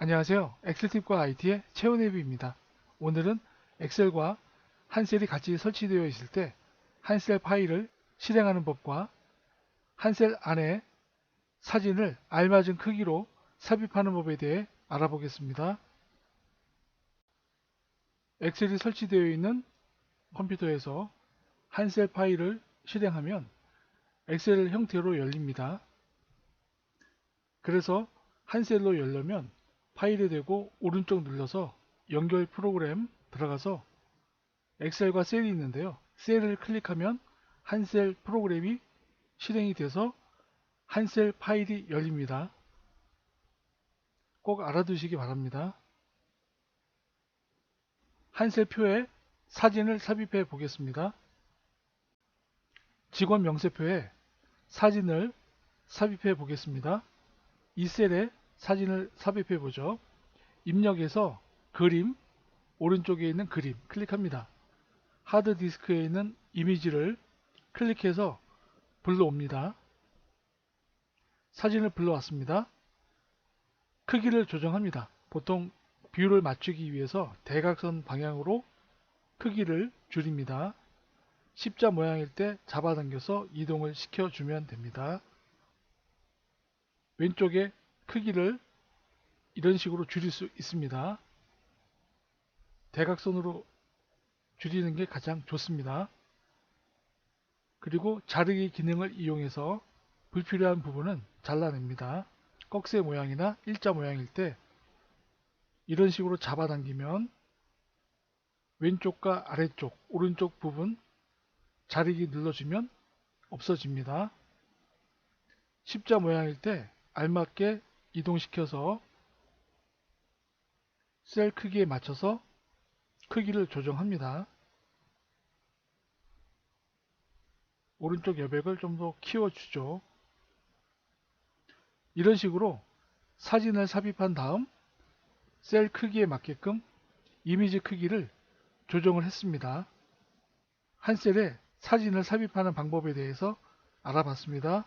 안녕하세요. 엑셀팁과 IT의 최은혜비입니다. 오늘은 엑셀과 한 셀이 같이 설치되어 있을 때 한 셀 파일을 실행하는 법과 한 셀 안에 사진을 알맞은 크기로 삽입하는 법에 대해 알아보겠습니다. 엑셀이 설치되어 있는 컴퓨터에서 한 셀 파일을 실행하면 엑셀 형태로 열립니다. 그래서 한 셀로 열려면 파일에 대고 오른쪽 눌러서 연결 프로그램 들어가서 엑셀과 셀이 있는데요. 셀을 클릭하면 한 셀 프로그램이 실행이 돼서 한 셀 파일이 열립니다. 꼭 알아두시기 바랍니다. 한 셀 표에 사진을 삽입해 보겠습니다. 직원 명세표에 사진을 삽입해 보겠습니다. 이 셀에 사진을 삽입해 보죠. 입력에서 그림, 오른쪽에 있는 그림 클릭합니다. 하드디스크에 있는 이미지를 클릭해서 불러옵니다. 사진을 불러왔습니다. 크기를 조정합니다. 보통 비율을 맞추기 위해서 대각선 방향으로 크기를 줄입니다. 십자 모양일 때 잡아당겨서 이동을 시켜주면 됩니다. 왼쪽에 크기를 이런 식으로 줄일 수 있습니다. 대각선으로 줄이는 게 가장 좋습니다. 그리고 자르기 기능을 이용해서 불필요한 부분은 잘라냅니다. 꺽쇠 모양이나 일자 모양일 때 이런 식으로 잡아당기면 왼쪽과 아래쪽, 오른쪽 부분 자르기 눌러주면 없어집니다. 십자 모양일 때 알맞게 이동시켜서 셀 크기에 맞춰서 크기를 조정합니다. 오른쪽 여백을 좀 더 키워주죠. 이런 식으로 사진을 삽입한 다음 셀 크기에 맞게끔 이미지 크기를 조정을 했습니다. 한 셀에 사진을 삽입하는 방법에 대해서 알아봤습니다.